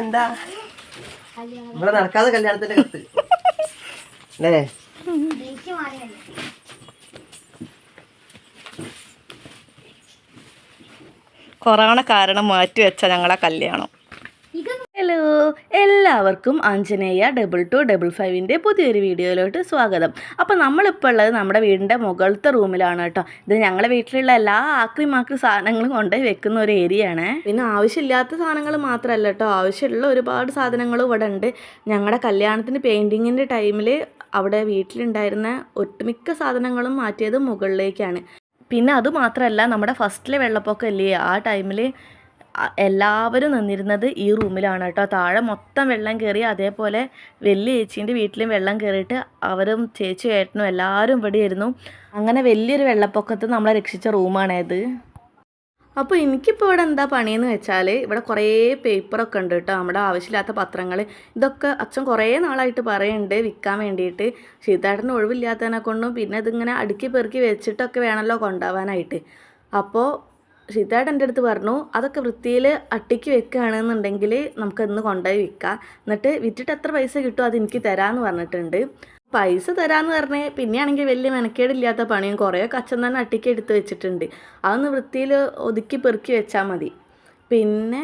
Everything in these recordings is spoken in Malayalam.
എന്താ? ഇവിടെ നടക്കാതെ കല്യാണത്തിന്റെ കത്ത്. അല്ലേ കൊറോണ കാരണം മാറ്റി വെച്ച ഞങ്ങളെ കല്യാണം. എല്ലാവർക്കും ആഞ്ജനേയ ഡബിൾ ടു ഡബിൾ ഫൈവിന്റെ പുതിയൊരു വീഡിയോയിലോട്ട് സ്വാഗതം. അപ്പോൾ നമ്മളിപ്പോൾ ഉള്ളത് നമ്മുടെ വീടിന്റെ മുകളിലത്തെ റൂമിലാണ് കേട്ടോ. ഇത് ഞങ്ങളുടെ വീട്ടിലുള്ള എല്ലാ ആക്രി മാക്രി സാധനങ്ങളും കൊണ്ട് വെക്കുന്ന ഒരു ഏരിയ ആണ്. പിന്നെ ആവശ്യമില്ലാത്ത സാധനങ്ങൾ മാത്രമല്ല കേട്ടോ. ആവശ്യമുള്ള ഒരുപാട് സാധനങ്ങളും ഇവിടെ ഉണ്ട്. ഞങ്ങളുടെ കല്യാണത്തിന് പെയിന്റിങ്ങിന്റെ ടൈമിൽ അവിടെ വീട്ടിലുണ്ടായിരുന്ന ഒട്ടുമിക്ക സാധനങ്ങളും മാറ്റിയത് മുകളിലേക്കാണ്. പിന്നെ അതുമാത്രമല്ല നമ്മുടെ ഫസ്റ്റിലെ വെള്ളപ്പൊക്കം ഇല്ലേ ആ ടൈമിൽ എല്ലാവരും നിന്നിരുന്നത് ഈ റൂമിലാണ് കേട്ടോ. താഴെ മൊത്തം വെള്ളം കയറി അതേപോലെ വലിയ ചേച്ചീന്റെ വീട്ടിലും വെള്ളം കയറിയിട്ട് അവരും ചേച്ചി ഏട്ടനും എല്ലാവരും ഇവിടെ ആയിരുന്നു അങ്ങനെ വലിയൊരു വെള്ളപ്പൊക്കത്ത് നമ്മളെ രക്ഷിച്ച റൂമാണേത് അപ്പോൾ എനിക്കിപ്പോൾ ഇവിടെ എന്താ പണിയെന്ന് വെച്ചാൽ ഇവിടെ കുറേ പേപ്പറൊക്കെ ഉണ്ട് കേട്ടോ. നമ്മുടെ ആവശ്യമില്ലാത്ത പത്രങ്ങൾ. ഇതൊക്കെ അച്ഛൻ കുറേ നാളായിട്ട് പറയുന്നുണ്ട് വിൽക്കാൻ വേണ്ടിയിട്ട്. സീതാട്ടന് ഒഴിവില്ലാത്തതിനെ കൊണ്ടും പിന്നെ ഇതിങ്ങനെ അടുക്കി പെറുക്കി വെച്ചിട്ടൊക്കെ വേണമല്ലോ കൊണ്ടുപോകാനായിട്ട്. അപ്പോൾ സീതാട്ടൻ എന്റെ അടുത്ത് പറഞ്ഞു അതൊക്കെ വൃത്തിയിൽ അട്ടിക്ക് വെക്കുകയാണെന്നുണ്ടെങ്കിൽ നമുക്ക് ഇന്ന് കൊണ്ടുപോയി വിൽക്കാം. എന്നിട്ട് വിറ്റിട്ട് എത്ര പൈസ കിട്ടും അത് എനിക്ക് തരാമെന്ന് പറഞ്ഞിട്ടുണ്ട്. പൈസ തരാമെന്ന് പറഞ്ഞ് പിന്നെയാണെങ്കിൽ വലിയ മെനക്കേടില്ലാത്ത പണിയും കുറേയൊക്കെ അച്ഛൻ തന്നെ അട്ടിക്ക് എടുത്ത് വെച്ചിട്ടുണ്ട്. അതൊന്ന് വൃത്തിയിൽ ഒതുക്കി പെറുക്കി വെച്ചാൽ മതി. പിന്നെ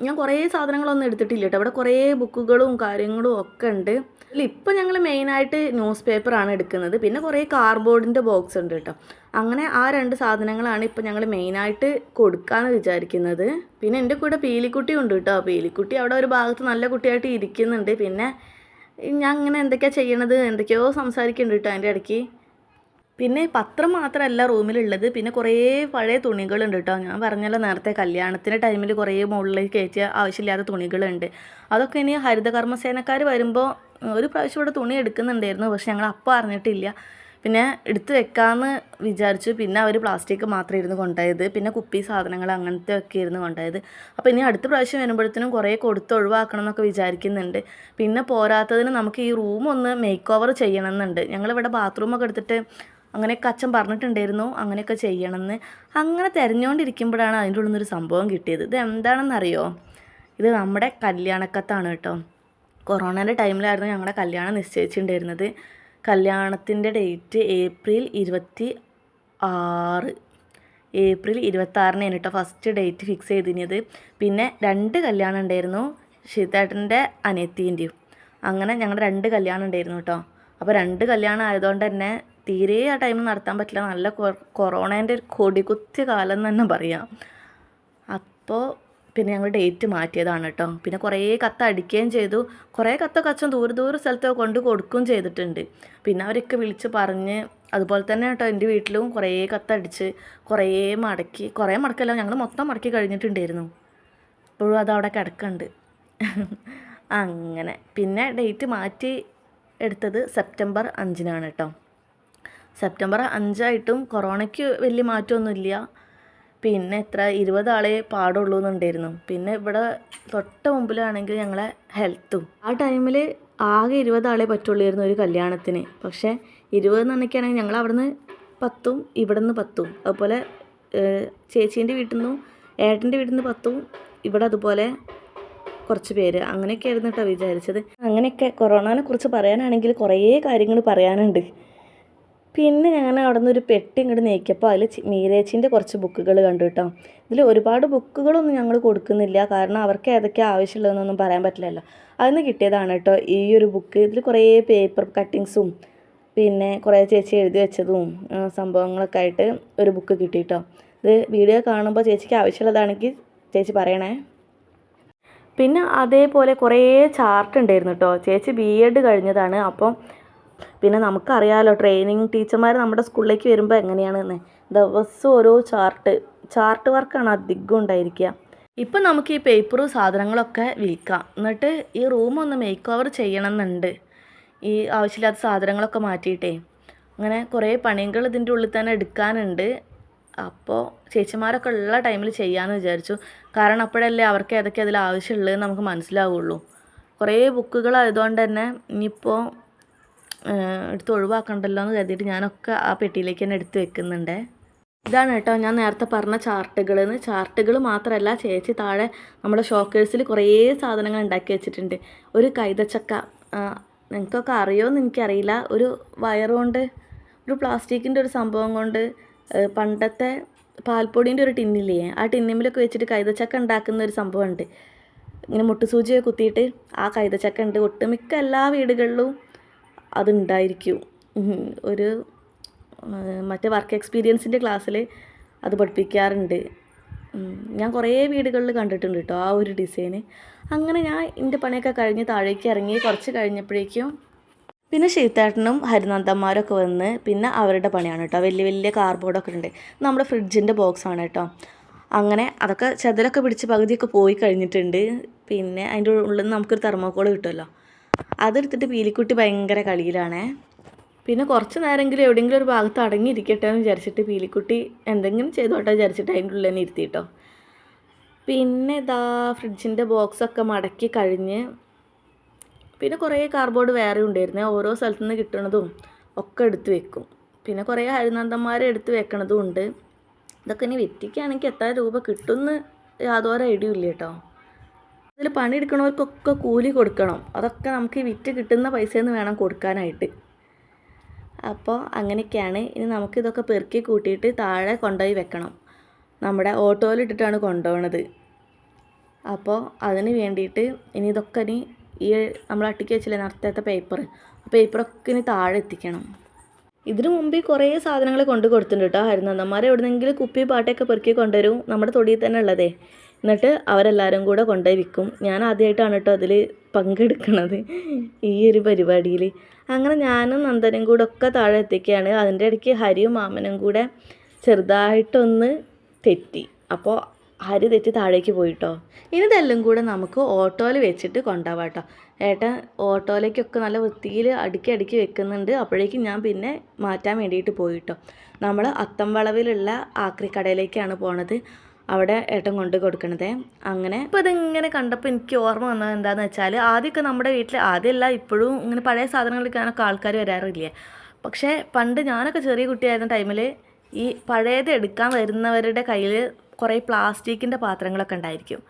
ഞാൻ കുറേ സാധനങ്ങളൊന്നും എടുത്തിട്ടില്ല കേട്ടോ. അവിടെ കുറേ ബുക്കുകളും കാര്യങ്ങളും ഒക്കെ ഉണ്ട്. ഇതിൽ ഇപ്പം ഞങ്ങൾ മെയിനായിട്ട് ന്യൂസ് പേപ്പറാണ് എടുക്കുന്നത്. പിന്നെ കുറേ കാർഡ്ബോർഡിന്റെ ബോക്സ് ഉണ്ട് കേട്ടോ. അങ്ങനെ ആ രണ്ട് സാധനങ്ങളാണ് ഇപ്പം ഞങ്ങൾ മെയിനായിട്ട് കൊടുക്കാമെന്ന് വിചാരിക്കുന്നത്. പിന്നെ എന്റെ കൂടെ പീലിക്കുട്ടി ഉണ്ട് കേട്ടോ പീലിക്കുട്ടി അവിടെ ഒരു ഭാഗത്ത് നല്ല കുട്ടിയായിട്ട് ഇരിക്കുന്നുണ്ട്. പിന്നെ ഞാൻ അങ്ങനെ എന്തൊക്കെയാണ് ചെയ്യണത്? എന്തൊക്കെയോ സംസാരിക്കുന്നുണ്ട് കേട്ടോ അതിന്റെ ഇടയ്ക്ക്. പിന്നെ പത്രം മാത്രമല്ല റൂമിലുള്ളത്. പിന്നെ കുറേ പഴയ തുണികളുണ്ട് കേട്ടോ ഞാൻ പറഞ്ഞല്ലോ നേരത്തെ കല്യാണത്തിന്റെ ടൈമിൽ കുറേ മുകളിലേക്ക് കയറ്റിയ ആവശ്യമില്ലാത്ത തുണികളുണ്ട്. അതൊക്കെ ഇനി ഹരിതകർമ്മസേനക്കാർ വരുമ്പോൾ ഒരു പ്രാവശ്യം ഇവിടെ തുണി എടുക്കുന്നുണ്ടായിരുന്നു. പക്ഷെ ഞങ്ങൾ അപ്പം അറിഞ്ഞിട്ടില്ല. പിന്നെ എടുത്ത് വെക്കാമെന്ന് വിചാരിച്ചു. പിന്നെ അവർ പ്ലാസ്റ്റിക് മാത്രം ഇരുന്ന് കൊണ്ടുപോയത്. പിന്നെ കുപ്പി സാധനങ്ങൾ അങ്ങനത്തെ ഒക്കെ ഇരുന്ന് കൊണ്ടുപോയത്. അപ്പോൾ ഇനി അടുത്ത പ്രാവശ്യം വരുമ്പോഴത്തേനും കുറേ കൊടുത്ത് ഒഴിവാക്കണം എന്നൊക്കെ വിചാരിക്കുന്നുണ്ട്. പിന്നെ പോരാത്തതിന് നമുക്ക് ഈ റൂം ഒന്ന് മേക്ക് ഓവർ ചെയ്യണം എന്നുണ്ട് ഞങ്ങളിവിടെ ബാത്റൂമൊക്കെ എടുത്തിട്ട് അങ്ങനെയൊക്കെ അച്ഛൻ പറഞ്ഞിട്ടുണ്ടായിരുന്നു അങ്ങനെയൊക്കെ ചെയ്യണമെന്ന്. അങ്ങനെ തിരഞ്ഞുകൊണ്ടിരിക്കുമ്പോഴാണ് അതിന്റെ ഉള്ളിൽ നിന്നൊരു സംഭവം കിട്ടിയത്. ഇത് എന്താണെന്നറിയോ? ഇത് നമ്മുടെ കല്യാണക്കത്താണ് കേട്ടോ. കൊറോണേന്റെ ടൈമിലായിരുന്നു ഞങ്ങളുടെ കല്യാണം നിശ്ചയിച്ചിട്ടുണ്ടായിരുന്നത്. കല്യാണത്തിന്റെ ഡേറ്റ് ഏപ്രിൽ ഇരുപത്തി ആറ്. ഏപ്രിൽ ഇരുപത്താറിനാണ് കേട്ടോ ഫസ്റ്റ് ഡേറ്റ് ഫിക്സ് ചെയ്തിരുന്നത്. പിന്നെ രണ്ട് കല്യാണം ഉണ്ടായിരുന്നു ഷീതേട്ടന്റെ അനിയത്തീന്റെയും. അങ്ങനെ ഞങ്ങളുടെ രണ്ട് കല്യാണം ഉണ്ടായിരുന്നു കേട്ടോ അപ്പോൾ രണ്ട് കല്യാണം ആയതുകൊണ്ട് തന്നെ തീരെ ആ ടൈമിൽ നടത്താൻ പറ്റില്ല. നല്ല കൊറോണേന്റെ ഒരു കൊടികുത്തിയ കാലം എന്ന് തന്നെ പറയാം. അപ്പോൾ പിന്നെ ഞങ്ങൾ ഡേറ്റ് മാറ്റിയതാണ് കേട്ടോ പിന്നെ കുറേ കത്ത് അടിക്കുകയും ചെയ്തു. കുറേ കത്തൊക്കെ അച്ഛൻ ദൂരെ ദൂരെ സ്ഥലത്തൊക്കെ കൊണ്ട് കൊടുക്കുകയും ചെയ്തിട്ടുണ്ട്. പിന്നെ അവരൊക്കെ വിളിച്ച് പറഞ്ഞ് അതുപോലെ തന്നെ കേട്ടോ എന്റെ വീട്ടിലും കുറേ കത്തടിച്ച് കുറേ മടക്കി കുറേ മടക്കല്ല ഞങ്ങൾ മൊത്തം മടക്കി കഴിഞ്ഞിട്ടുണ്ടായിരുന്നു. ഇപ്പോഴും അത് അവിടെ കിടക്കുന്നുണ്ട് അങ്ങനെ. പിന്നെ ഡേറ്റ് മാറ്റി എടുത്തത് സെപ്റ്റംബർ അഞ്ചിനാണ് കേട്ടോ സെപ്റ്റംബർ അഞ്ചായിട്ടും കൊറോണയ്ക്ക് വലിയ മാറ്റമൊന്നുമില്ല. പിന്നെ എത്ര ഇരുപതാളെ പാടുള്ളൂ എന്നുണ്ടായിരുന്നു പിന്നെ ഇവിടെ തൊട്ട മുമ്പിലാണെങ്കിൽ ഞങ്ങളെ ഹെൽത്തും. ആ ടൈമിൽ ആകെ ഇരുപതാളെ പറ്റുള്ളായിരുന്നു ഒരു കല്യാണത്തിന്. പക്ഷേ ഇരുപത് എന്നൊക്കെയാണെങ്കിൽ ഞങ്ങൾ അവിടുന്ന് പത്തും ഇവിടെ നിന്ന് പത്തും. അതുപോലെ ചേച്ചീന്റെ വീട്ടിൽ നിന്നും ഏട്ടന്റെ വീട്ടിൽ നിന്ന് പത്തും ഇവിടെ അതുപോലെ കുറച്ച് പേര്. അങ്ങനെയൊക്കെ ആയിരുന്നു കേട്ടോ വിചാരിച്ചത്. അങ്ങനെയൊക്കെ കൊറോണനെ കുറിച്ച് പറയാനാണെങ്കിൽ കുറേ കാര്യങ്ങൾ പറയാനുണ്ട്. പിന്നെ ഞാൻ അവിടെ നിന്ന് ഒരു പെട്ടി ഇങ്ങോട്ട് നീക്കിയപ്പോൾ അതിൽ മീരേച്ചിന്റെ കുറച്ച് ബുക്കുകൾ കണ്ടു കേട്ടോ ഇതിൽ ഒരുപാട് ബുക്കുകളൊന്നും ഞങ്ങൾ കൊടുക്കുന്നില്ല. കാരണം അവർക്ക് ഏതൊക്കെ ആവശ്യമുള്ളതെന്നൊന്നും പറയാൻ പറ്റില്ലല്ലോ. അതിൽ നിന്ന് കിട്ടിയതാണ് കേട്ടോ ഈ ഒരു ബുക്ക് ഇതിൽ കുറേ പേപ്പർ കട്ടിങ്സും പിന്നെ കുറേ ചേച്ചി എഴുതി വെച്ചതും സംഭവങ്ങളൊക്കെ ആയിട്ട് ഒരു ബുക്ക് കിട്ടി കേട്ടോ ഇത് വീഡിയോ കാണുമ്പോൾ ചേച്ചിക്ക് ആവശ്യമുള്ളതാണെങ്കിൽ ചേച്ചി പറയണേ. പിന്നെ അതേപോലെ കുറേ ചാർട്ട് ഉണ്ടായിരുന്നു കേട്ടോ ചേച്ചി ബി എഡ് കഴിഞ്ഞതാണ്. അപ്പം പിന്നെ നമുക്കറിയാമല്ലോ ട്രെയിനിങ് ടീച്ചർമാർ നമ്മുടെ സ്കൂളിലേക്ക് വരുമ്പോൾ എങ്ങനെയാണെന്ന്. ദിവസം ഓരോ ചാർട്ട് ചാർട്ട് വർക്കാണ് അധികം ഉണ്ടായിരിക്കുക. ഇപ്പം നമുക്ക് ഈ പേപ്പറും സാധനങ്ങളൊക്കെ വിൽക്കാം. എന്നിട്ട് ഈ റൂമൊന്ന് മേക്ക് ഓവർ ചെയ്യണമെന്നുണ്ട്. ഈ ആവശ്യമില്ലാത്ത സാധനങ്ങളൊക്കെ മാറ്റിയിട്ടേ. അങ്ങനെ കുറേ പണികൾ ഇതിന്റെ ഉള്ളിൽ തന്നെ എടുക്കാനുണ്ട്. അപ്പോൾ ചേച്ചിമാരൊക്കെ ഉള്ള ടൈമിൽ ചെയ്യാമെന്ന് വിചാരിച്ചു. കാരണം അപ്പോഴല്ലേ അവർക്ക് ഏതൊക്കെ അതിൽ ആവശ്യമുള്ളതെന്ന് നമുക്ക് മനസ്സിലാവുള്ളൂ. കുറേ ബുക്കുകളായതുകൊണ്ട് തന്നെ ഇനിയിപ്പോൾ എടുത്ത് ഒഴിവാക്കണ്ടല്ലോ എന്ന് കരുതിയിട്ട് ഞാനൊക്കെ ആ പെട്ടിയിലേക്ക് തന്നെ എടുത്ത് വെക്കുന്നുണ്ട്. ഇതാണ് കേട്ടോ ഞാൻ നേരത്തെ പറഞ്ഞ ചാർട്ടുകൾ ചാർട്ടുകൾ മാത്രമല്ല ചേച്ചി താഴെ നമ്മുടെ ഷോക്കേഴ്സിൽ കുറേ സാധനങ്ങൾ ഉണ്ടാക്കി വെച്ചിട്ടുണ്ട്. ഒരു കൈതച്ചക്ക നിങ്ങൾക്കൊക്കെ അറിയുമോയെന്ന് എനിക്കറിയില്ല. ഒരു വയർ കൊണ്ട് ഒരു പ്ലാസ്റ്റിക്കിന്റെ ഒരു സംഭവം കൊണ്ട് പണ്ടത്തെ പാൽപ്പൊടീന്റെ ഒരു ടിന്നില്ലേ ആ ടിന്നിമിലൊക്കെ വെച്ചിട്ട് കൈതച്ചക്ക ഉണ്ടാക്കുന്ന ഒരു സംഭവമുണ്ട് ഇങ്ങനെ മുട്ടുസൂചിയൊക്കെ കുത്തിയിട്ട് ആ കൈതച്ചക്ക ഉണ്ട്. ഒട്ടുമിക്ക എല്ലാ വീടുകളിലും അതുണ്ടായിരിക്കും. ഒരു മറ്റേ വർക്ക് എക്സ്പീരിയൻസിന്റെ ക്ലാസ്സിൽ അത് പഠിപ്പിക്കാറുണ്ട്. ഞാൻ കുറേ വീടുകളിൽ കണ്ടിട്ടുണ്ട് കേട്ടോ ആ ഒരു ഡിസൈന് അങ്ങനെ ഞാൻ എന്റെ പണിയൊക്കെ കഴിഞ്ഞ് താഴേക്ക് ഇറങ്ങി കുറച്ച് കഴിഞ്ഞപ്പോഴേക്കും പിന്നെ ശീത്തേട്ടനും ഹരിനന്ദന്മാരൊക്കെ വന്ന് പിന്നെ അവരുടെ പണിയാണ് കേട്ടോ വലിയ വലിയ കാർബോർഡൊക്കെ ഉണ്ട്. നമ്മുടെ ഫ്രിഡ്ജിന്റെ ബോക്സാണ് കേട്ടോ അങ്ങനെ അതൊക്കെ ചെതലൊക്കെ പിടിച്ച് പകുതിയൊക്കെ പോയി കഴിഞ്ഞിട്ടുണ്ട്. പിന്നെ അതിന്റെ ഉള്ളിൽ നിന്ന് നമുക്കൊരു തെർമോക്കോൾ കിട്ടുമല്ലോ അതെടുത്തിട്ട് പീലിക്കുട്ടി ഭയങ്കര കളിയിലാണേ. പിന്നെ കുറച്ച് നേരമെങ്കിലും എവിടെയെങ്കിലും ഒരു ഭാഗത്ത് അടങ്ങിയിരിക്കട്ടെ എന്ന് വിചാരിച്ചിട്ട് പീലിക്കുട്ടി എന്തെങ്കിലും ചെയ്തോട്ടെ വിചാരിച്ചിട്ട് അതിന്റെ ഉള്ളിൽ തന്നെ ഇരുത്തിയിട്ടോ. പിന്നെ ഇതാ ഫ്രിഡ്ജിന്റെ ബോക്സൊക്കെ മടക്കി കഴിഞ്ഞ് പിന്നെ കുറേ കാർബോർഡ് വേറെ ഉണ്ടായിരുന്നേ. ഓരോ സ്ഥലത്തു നിന്ന് കിട്ടണതും ഒക്കെ എടുത്ത് വെക്കും. പിന്നെ കുറേ ഹരിനന്ദന്മാരെ എടുത്ത് വെക്കണതും ഉണ്ട്. ഇതൊക്കെ ഇനി വിറ്റിക്കുകയാണെങ്കിൽ എത്ര രൂപ കിട്ടുമെന്ന് യാതൊരു ഐഡിയ ഇല്ല കേട്ടോ. ഇതിൽ പണിയെടുക്കണവർക്കൊക്കെ കൂലി കൊടുക്കണം. അതൊക്കെ നമുക്ക് വിറ്റ് കിട്ടുന്ന പൈസയിൽ വേണം കൊടുക്കാനായിട്ട്. അപ്പോൾ അങ്ങനെയൊക്കെയാണ്. ഇനി നമുക്കിതൊക്കെ പെറുക്കി കൂട്ടിയിട്ട് താഴെ കൊണ്ടുപോയി വെക്കണം. നമ്മുടെ ഓട്ടോയിലിട്ടിട്ടാണ് കൊണ്ടുപോകണത് അപ്പോൾ അതിന് വേണ്ടിയിട്ട് ഇനി ഇതൊക്കെ ഇനി ഈ നമ്മൾ അട്ടിക്ക് വെച്ചില്ലേ നേരത്തെ പേപ്പർ പേപ്പറൊക്കെ ഇനി താഴെ എത്തിക്കണം. ഇതിനു മുമ്പ് കുറേ സാധനങ്ങൾ കൊണ്ടു കൊടുത്തിട്ടുണ്ട് കേട്ടോ ഹരിനന്ദന്മാർ എവിടെന്നെങ്കിലും കുപ്പി പാട്ടയൊക്കെ പെറുക്കി കൊണ്ടുവരും. നമ്മുടെ തൊടിയിൽ തന്നെ ഉള്ളതേ. എന്നിട്ട് അവരെല്ലാവരും കൂടെ കൊണ്ടുപോയി വിൽക്കും. ഞാൻ ആദ്യമായിട്ടാണ് കേട്ടോ അതിൽ പങ്കെടുക്കുന്നത് ഈ ഒരു പരിപാടിയിൽ അങ്ങനെ ഞാനും നന്ദനും കൂടെ ഒക്കെ താഴെ എത്തിക്കുകയാണ്. അതിന്റെ ഇടയ്ക്ക് ഹരിയും മാമനും കൂടെ ചെറുതായിട്ടൊന്ന് തെറ്റി. അപ്പോൾ ഹരി തെറ്റി താഴേക്ക് പോയിട്ടോ. ഇനി ഇതെല്ലാം കൂടെ നമുക്ക് ഓട്ടോയിൽ വെച്ചിട്ട് കൊണ്ടുപോകാം കേട്ടോ. ഏട്ടൻ ഓട്ടോയിലേക്കൊക്കെ നല്ല വൃത്തിയിൽ അടുക്കി അടുക്കി വെക്കുന്നുണ്ട്. അപ്പോഴേക്കും ഞാൻ പിന്നെ മാറ്റാൻ വേണ്ടിയിട്ട് പോയിട്ടോ നമ്മൾ അത്തംവളവിലുള്ള ആക്രിക്കടയിലേക്കാണ് പോണത്. അവിടെ ഏട്ടൻ കൊണ്ട് കൊടുക്കണത്. അങ്ങനെ ഇപ്പോൾ ഇതിങ്ങനെ കണ്ടപ്പോൾ എനിക്ക് ഓർമ്മ വന്നത് എന്താണെന്ന് വെച്ചാൽ ആദ്യമൊക്കെ നമ്മുടെ വീട്ടിൽ ആദ്യമല്ല ഇപ്പോഴും ഇങ്ങനെ പഴയ സാധനങ്ങൾ സാധനങ്ങളൊക്കെ ആൾക്കാർ വരാറില്ലേ? പക്ഷേ പണ്ട് ഞാനൊക്കെ ചെറിയ കുട്ടിയായിരുന്ന ടൈമിൽ ഈ പഴയത് എടുക്കാൻ വരുന്നവരുടെ കയ്യിൽ കുറേ പ്ലാസ്റ്റിക്കിന്റെ പാത്രങ്ങളൊക്കെ ഉണ്ടായിരിക്കും.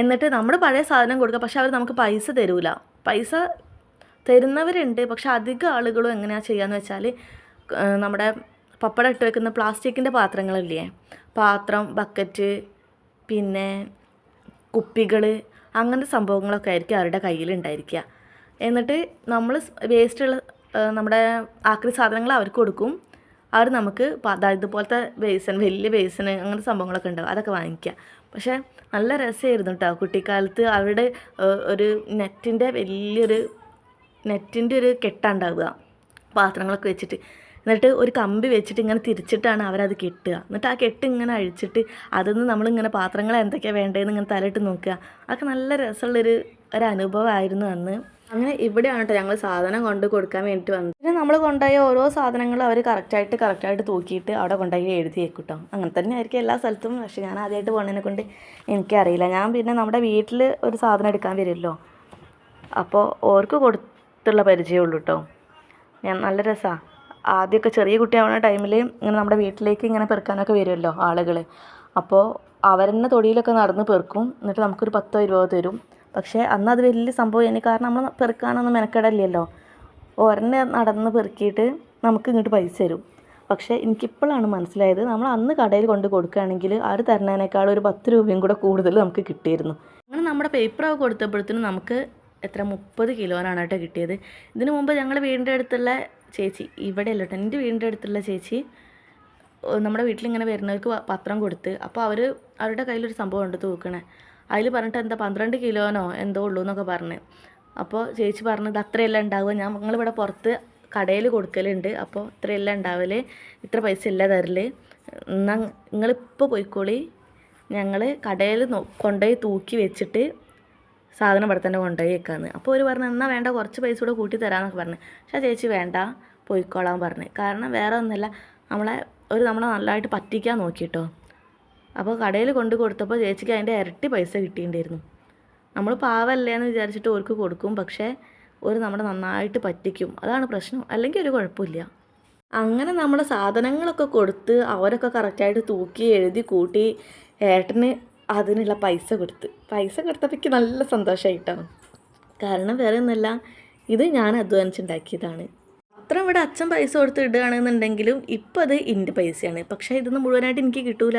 എന്നിട്ട് നമ്മൾ പഴയ സാധനം കൊടുക്കുക പക്ഷെ അവർ നമുക്ക് പൈസ തരൂല. പൈസ തരുന്നവരുണ്ട് പക്ഷെ അധികം ആളുകളും എങ്ങനെയാണ് ചെയ്യാന്ന് വെച്ചാൽ നമ്മുടെ പപ്പടം ഇട്ട് വെക്കുന്ന പ്ലാസ്റ്റിക്കിന്റെ പാത്രങ്ങളില്ലേ? പാത്രം ബക്കറ്റ് പിന്നെ കുപ്പികൾ അങ്ങനത്തെ സംഭവങ്ങളൊക്കെ ആയിരിക്കും അവരുടെ കയ്യിലുണ്ടായിരിക്കുക എന്നിട്ട് നമ്മൾ വേസ്റ്റുള്ള നമ്മുടെ ആക്രി സാധനങ്ങൾ അവർക്ക് കൊടുക്കും. അവർ നമുക്ക് ഇതുപോലത്തെ ബേസൻ വലിയ ബേസൻ അങ്ങനത്തെ സംഭവങ്ങളൊക്കെ ഉണ്ടാവും. അതൊക്കെ വാങ്ങിക്കുക. പക്ഷേ നല്ല രസമായിരുന്നു കേട്ടോ കുട്ടിക്കാലത്ത് അവരുടെ ഒരു നെറ്റിന്റെ വലിയൊരു നെറ്റിന്റെ ഒരു കെട്ടുണ്ടാവുക പാത്രങ്ങളൊക്കെ വെച്ചിട്ട്. എന്നിട്ട് ഒരു കമ്പി വെച്ചിട്ട് ഇങ്ങനെ തിരിച്ചിട്ടാണ് അവരത് കെട്ടുക. എന്നിട്ട് ആ കെട്ട് ഇങ്ങനെ അഴിച്ചിട്ട് അതിൽ നമ്മളിങ്ങനെ പാത്രങ്ങൾ എന്തൊക്കെയാണ് വേണ്ടതെന്ന് ഇങ്ങനെ തലയിട്ട് നോക്കുക. അതൊക്കെ നല്ല രസമുള്ളൊരു ഒരു അനുഭവമായിരുന്നു അന്ന്. അങ്ങനെ ഇവിടെയാണ് കേട്ടോ ഞങ്ങൾ സാധനം കൊണ്ട് കൊടുക്കാൻ വേണ്ടിയിട്ട് വന്നത്. പിന്നെ നമ്മൾ കൊണ്ടുപോയ ഓരോ സാധനങ്ങളും അവർ കറക്റ്റായിട്ട് കറക്റ്റായിട്ട് തൂക്കിയിട്ട് അവിടെ കൊണ്ടുപോയി എഴുതി വെക്കും അങ്ങനെ തന്നെ ആയിരിക്കും എല്ലാ സ്ഥലത്തും പക്ഷേ ഞാൻ ആദ്യമായിട്ട് പോകുന്നതിനെ കൊണ്ട് എനിക്കറിയില്ല. ഞാൻ പിന്നെ നമ്മുടെ വീട്ടിൽ ഒരു സാധനം എടുക്കാൻ വരുമല്ലോ അപ്പോൾ ഓർക്ക് കൊടുത്തുള്ള പരിചയമുള്ളൂ കേട്ടോ ഞാൻ നല്ല രസമാണ് ആദ്യമൊക്കെ ചെറിയ കുട്ടിയാവുന്ന ടൈമിൽ ഇങ്ങനെ നമ്മുടെ വീട്ടിലേക്ക് ഇങ്ങനെ പെറുക്കാനൊക്കെ വരുമല്ലോ ആളുകൾ അപ്പോൾ അവരെന്നെ തൊടിയിലൊക്കെ നടന്ന് പെറുക്കും. എന്നിട്ട് നമുക്കൊരു പത്തോ ഇരുപതോ തരും. പക്ഷേ അന്ന് അത് വലിയ സംഭവം കാരണം നമ്മൾ പെറുക്കാനൊന്നും മെനക്കെടല്ലല്ലോ ഒരെണ്ണ നടന്ന് പെറുക്കിയിട്ട് നമുക്ക് ഇങ്ങോട്ട് പൈസ തരും. പക്ഷേ എനിക്കിപ്പോഴാണ് മനസ്സിലായത് നമ്മൾ അന്ന് കടയിൽ കൊണ്ട് കൊടുക്കുകയാണെങ്കിൽ ആര് തരുന്നതിനേക്കാൾ ഒരു പത്ത് രൂപയും കൂടെ കൂടുതൽ നമുക്ക് കിട്ടിയിരുന്നു. അങ്ങനെ നമ്മുടെ പേപ്പറൊക്കെ കൊടുത്തപ്പോഴത്തേനും നമുക്ക് എത്ര മുപ്പത് കിലോനാണ് കേട്ടോ കിട്ടിയത്. ഇതിനു മുമ്പ് ഞങ്ങളുടെ വീടിന്റെ അടുത്തുള്ള ചേച്ചി ഇവിടെ അല്ല കേട്ടോ എന്റെ വീടിന്റെ അടുത്തുള്ള ചേച്ചി നമ്മുടെ വീട്ടിലിങ്ങനെ വരുന്നവർക്ക് പത്രം കൊടുത്ത് അപ്പോൾ അവർ അവരുടെ കയ്യിലൊരു സംഭവം ഉണ്ട് തൂക്കണേ. അതിൽ പറഞ്ഞിട്ട് എന്താ പന്ത്രണ്ട് കിലോനോ എന്തോ ഉള്ളൂ എന്നൊക്കെ പറഞ്ഞ്. അപ്പോൾ ചേച്ചി പറഞ്ഞത് അത്രയെല്ലാം ഉണ്ടാവുക. ഞാൻ ഞങ്ങളിവിടെ പുറത്ത് കടയിൽ കൊടുക്കലുണ്ട്. അപ്പോൾ ഇത്രയെല്ലാം ഉണ്ടാവൽ. ഇത്ര പൈസ ഇല്ല തരൽ. എന്നാൽ നിങ്ങളിപ്പോൾ പോയിക്കോളി. ഞങ്ങൾ കടയിൽ കൊണ്ടുപോയി തൂക്കി വെച്ചിട്ട് സാധനം ഇവിടെ തന്നെ കൊണ്ടുപോയി വെക്കാമെന്ന് അപ്പോൾ ഒരു പറഞ്ഞു എന്നാൽ വേണ്ട കുറച്ച് പൈസ കൂടെ കൂട്ടി തരാമെന്നൊക്കെ പറഞ്ഞു. പക്ഷേ ചേച്ചി വേണ്ട പോയിക്കോളാൻ പറഞ്ഞു. കാരണം വേറെ ഒന്നുമില്ല നമ്മളെ ഒരു നമ്മളെ നല്ലതായിട്ട് പറ്റിക്കാൻ നോക്കിയിട്ടോ അപ്പോൾ കടയിൽ കൊണ്ട് കൊടുത്തപ്പോൾ ചേച്ചിക്ക് അതിന്റെ ഇരട്ടി പൈസ കിട്ടിയിട്ടുണ്ടായിരുന്നു. നമ്മൾ പാവല്ലേ എന്ന് വിചാരിച്ചിട്ട് ഓർക്ക് കൊടുക്കും പക്ഷേ ഒരു നമ്മളെ നന്നായിട്ട് പറ്റിക്കും. അതാണ് പ്രശ്നം. അല്ലെങ്കിൽ ഒരു കുഴപ്പമില്ല. അങ്ങനെ നമ്മൾ സാധനങ്ങളൊക്കെ കൊടുത്ത് അവരൊക്കെ കറക്റ്റായിട്ട് തൂക്കി എഴുതി കൂട്ടി ഏട്ടന് അതിനുള്ള പൈസ കൊടുത്ത്. പൈസ കൊടുത്തപ്പോൾ നല്ല സന്തോഷമായിട്ടാണ് കാരണം വേറെ ഒന്നുമല്ല ഇത് ഞാൻ അധ്വാനിച്ചുണ്ടാക്കിയതാണ്. അത്ര ഇവിടെ അച്ഛൻ പൈസ കൊടുത്ത് ഇടുകയാണെന്നുണ്ടെങ്കിലും ഇപ്പം അത് എന്റെ പൈസയാണ്. പക്ഷേ ഇതൊന്നും മുഴുവനായിട്ട് എനിക്ക് കിട്ടൂല.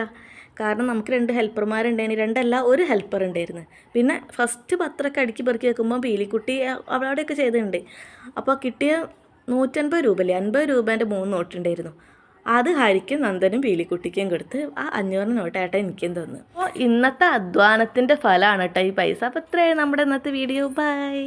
കാരണം നമുക്ക് രണ്ട് ഹെൽപ്പർമാരുണ്ടായിരുന്നു. രണ്ടല്ല ഒരു ഹെൽപ്പർ ഉണ്ടായിരുന്നു. പിന്നെ ഫസ്റ്റ് പത്രമൊക്കെ അടുക്കി പെറുക്കി വെക്കുമ്പോൾ പീലിക്കുട്ടി അവിടെയൊക്കെ ചെയ്തിട്ടുണ്ട്. അപ്പോൾ കിട്ടിയ നൂറ്റൻപത് രൂപ അല്ലേ അൻപത് രൂപേന്റെ മൂന്ന് നോട്ടുണ്ടായിരുന്നു. അത് ഹരിക്കും നന്ദനും പീലിക്കുട്ടിക്കും കൊടുത്ത് ആ അഞ്ഞൂറ് നോട്ട് ഏട്ടൻ എനിക്കും തന്നു. അപ്പോൾ ഇന്നത്തെ അധ്വാനത്തിന്റെ ഫലമാണ് കേട്ടോ ഈ പൈസ. അപ്പോൾ ഇത്രയാണ് നമ്മുടെ ഇന്നത്തെ വീഡിയോ. ബൈ.